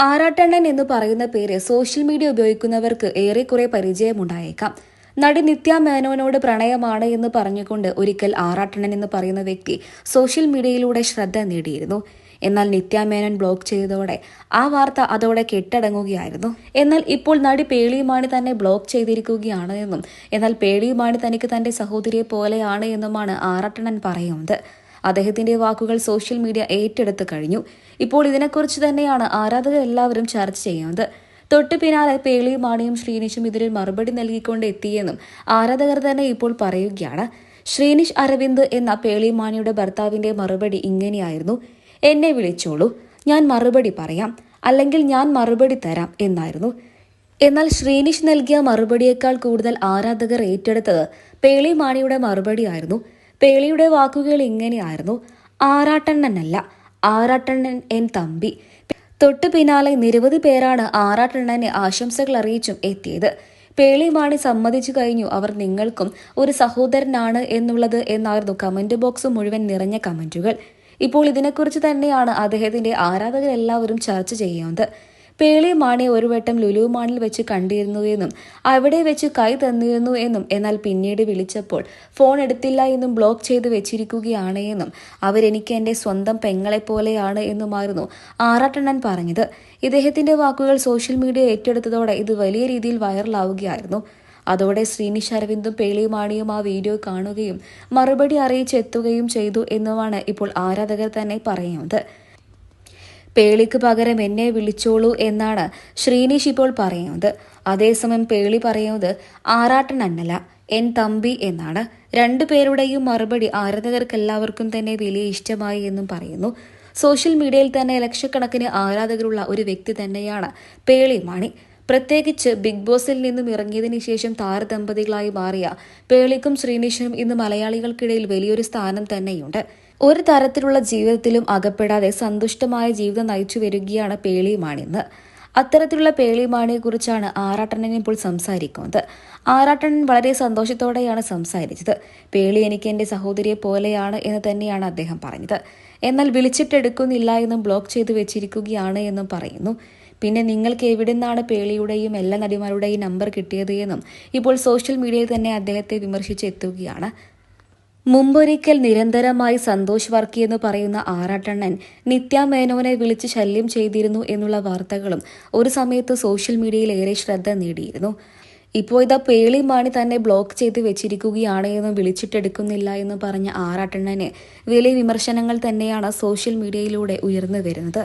ആറാട്ടണ്ണൻ എന്ന് പറയുന്ന പേര് സോഷ്യൽ മീഡിയ ഉപയോഗിക്കുന്നവർക്ക് ഏറെക്കുറെ പരിചയമുണ്ടായേക്കാം. നടി നിത്യ മേനോനോട് പ്രണയമാണ് എന്ന് പറഞ്ഞുകൊണ്ട് ഒരിക്കൽ ആറാട്ടണ്ണൻ എന്ന് പറയുന്ന വ്യക്തി സോഷ്യൽ മീഡിയയിലൂടെ ശ്രദ്ധ നേടിയിരുന്നു. എന്നാൽ നിത്യ മേനോൻ ബ്ലോക്ക് ചെയ്തതോടെ ആ വാർത്ത അതോടെ കെട്ടടങ്ങുകയായിരുന്നു. എന്നാൽ ഇപ്പോൾ നടി പേളിയുമാണി തന്നെ ബ്ലോക്ക് ചെയ്തിരിക്കുകയാണ് എന്നും എന്നാൽ പേളിയുമാണി തനിക്ക് തന്റെ സഹോദരിയെ പോലെയാണ് എന്നുമാണ് ആറാട്ടണ്ണൻ പറയുന്നത്. അദ്ദേഹത്തിന്റെ വാക്കുകൾ സോഷ്യൽ മീഡിയ ഏറ്റെടുത്ത് കഴിഞ്ഞു. ഇപ്പോൾ ഇതിനെക്കുറിച്ച് തന്നെയാണ് ആരാധകർ എല്ലാവരും ചർച്ച ചെയ്യുന്നത്. തൊട്ടു പിന്നാലെ പേളിയും മാണിയും ശ്രീനിഷും ഇതിന് മറുപടി നൽകിക്കൊണ്ട് എത്തിയെന്നും ആരാധകർ തന്നെ ഇപ്പോൾ പറയുകയാണ്. ശ്രീനിഷ് അരവിന്ദ് എന്ന പേളി മാണിയുടെ ഭർത്താവിന്റെ മറുപടി ഇങ്ങനെയായിരുന്നു. എന്നെ വിളിച്ചോളൂ. ഞാൻ മറുപടി പറയാം. അല്ലെങ്കിൽ ഞാൻ മറുപടി തരാം എന്നായിരുന്നു. എന്നാൽ ശ്രീനിഷ് നൽകിയ മറുപടിയേക്കാൾ കൂടുതൽ ആരാധകർ ഏറ്റെടുത്തത് പേളി മാണിയുടെ മറുപടിയായിരുന്നു. പേളിയുടെ വാക്കുകൾ ഇങ്ങനെയായിരുന്നു. ആറാട്ടണ്ണനല്ല ആറാട്ടണ്ണൻ എൻ തമ്പി. തൊട്ടു പിന്നാലെ നിരവധി പേരാണ് ആറാട്ടണ്ണനെ ആശംസകൾ അറിയിച്ചും എത്തിയത്. പേളിമാണി സമ്മതിച്ചു കഴിഞ്ഞു അവർ നിങ്ങൾക്കും ഒരു സഹോദരനാണ് എന്നുള്ളത് എന്നായിരുന്നു കമന്റ് ബോക്സ് മുഴുവൻ നിറഞ്ഞ കമന്റുകൾ. ഇപ്പോൾ ഇതിനെക്കുറിച്ച് തന്നെയാണ് അദ്ദേഹത്തിന്റെ ആരാധകരെല്ലാവരും ചർച്ച ചെയ്യുന്നത്. പേളി മാണി ഒരു വട്ടം ലുലു മാണിൽ വെച്ച് കണ്ടിരുന്നു എന്നും അവിടെ വെച്ച് കൈ തന്നിരുന്നു എന്നും എന്നാൽ പിന്നീട് വിളിച്ചപ്പോൾ ഫോൺ എടുത്തില്ല എന്നും ബ്ലോക്ക് ചെയ്ത് വെച്ചിരിക്കുകയാണ് എന്നും അവരെനിക്ക് എന്റെ സ്വന്തം പെങ്ങളെ പോലെയാണ് എന്നുമായിരുന്നു ആറാട്ടണ്ണൻ പറഞ്ഞത്. ഇദ്ദേഹത്തിന്റെ വാക്കുകൾ സോഷ്യൽ മീഡിയ ഏറ്റെടുത്തതോടെ ഇത് വലിയ രീതിയിൽ വൈറലാവുകയായിരുന്നു അതോടെ ശ്രീനിഷ് അരവിന്ദും പേളിയുമാണിയും ആ വീഡിയോ കാണുകയും മറുപടി അറിയിച്ചെത്തുകയും ചെയ്തു എന്നുമാണ് ഇപ്പോൾ ആരാധകർ തന്നെ പറയുന്നത്. പേളിക്ക് പകരം എന്നെ വിളിച്ചോളൂ എന്നാണ് ശ്രീനിഷ് ഇപ്പോൾ പറയുന്നത്. അതേസമയം പേളി പറയുന്നത് ആറാട്ടൻ അന്നല എൻ തമ്പി എന്നാണ്. രണ്ടു പേരുടെയും മറുപടി ആരാധകർക്ക് എല്ലാവർക്കും തന്നെ വലിയ ഇഷ്ടമായി എന്നും പറയുന്നു. സോഷ്യൽ മീഡിയയിൽ തന്നെ ലക്ഷക്കണക്കിന് ആരാധകരുള്ള ഒരു വ്യക്തി തന്നെയാണ് പേളി മാണി. പ്രത്യേകിച്ച് ബിഗ് ബോസിൽ നിന്നും ഇറങ്ങിയതിനു ശേഷം താരദമ്പതികളായി മാറിയ പേളിക്കും ശ്രീനിഷിനും ഇന്ന് മലയാളികൾക്കിടയിൽ വലിയൊരു സ്ഥാനം തന്നെയുണ്ട്. ഒരു തരത്തിലുള്ള ജീവിതത്തിലും അകപ്പെടാതെ സന്തുഷ്ടമായ ജീവിതം നയിച്ചു വരികയാണ് പേളിയുമാണിന്ന് അത്തരത്തിലുള്ള പേളിമാണിയെ കുറിച്ചാണ് ആറാട്ടണ്ണൻ ഇപ്പോൾ സംസാരിക്കുന്നത്. ആറാട്ടണ്ണൻ വളരെ സന്തോഷത്തോടെയാണ് സംസാരിച്ചത്. പേളി എനിക്ക് എന്റെ സഹോദരിയെ പോലെയാണ് എന്ന് തന്നെയാണ് അദ്ദേഹം പറഞ്ഞത്. എന്നാൽ വിളിച്ചിട്ടെടുക്കുന്നില്ല എന്നും ബ്ലോക്ക് ചെയ്തു വെച്ചിരിക്കുകയാണ് എന്നും പറയുന്നു. പിന്നെ നിങ്ങൾക്ക് എവിടെ നിന്നാണ് പേളിയുടെയും എല്ലാ നടിമാരുടെയും നമ്പർ കിട്ടിയത് എന്നും ഇപ്പോൾ സോഷ്യൽ മീഡിയയിൽ തന്നെ അദ്ദേഹത്തെ വിമർശിച്ചെത്തുകയാണ് മുമ്പൊരിക്കൽ നിരന്തരമായി സന്തോഷ് വർക്കി എന്ന് പറയുന്ന ആറാട്ടണ്ണൻ നിത്യ മേനോനെ വിളിച്ച് ശല്യം ചെയ്തിരുന്നു എന്നുള്ള വാർത്തകളും ഒരു സമയത്ത് സോഷ്യൽ മീഡിയയിൽ ഏറെ ശ്രദ്ധ നേടിയിരുന്നു. ഇപ്പോൾ ഇതാ പേളി മാണി തന്നെ ബ്ലോക്ക് ചെയ്ത് വെച്ചിരിക്കുകയാണ് എന്നും വിളിച്ചിട്ടെടുക്കുന്നില്ല എന്ന് പറഞ്ഞ ആറാട്ടണ്ണന് വലിയ വിമർശനങ്ങൾ തന്നെയാണ് സോഷ്യൽ മീഡിയയിലൂടെ ഉയർന്നു വരുന്നത്.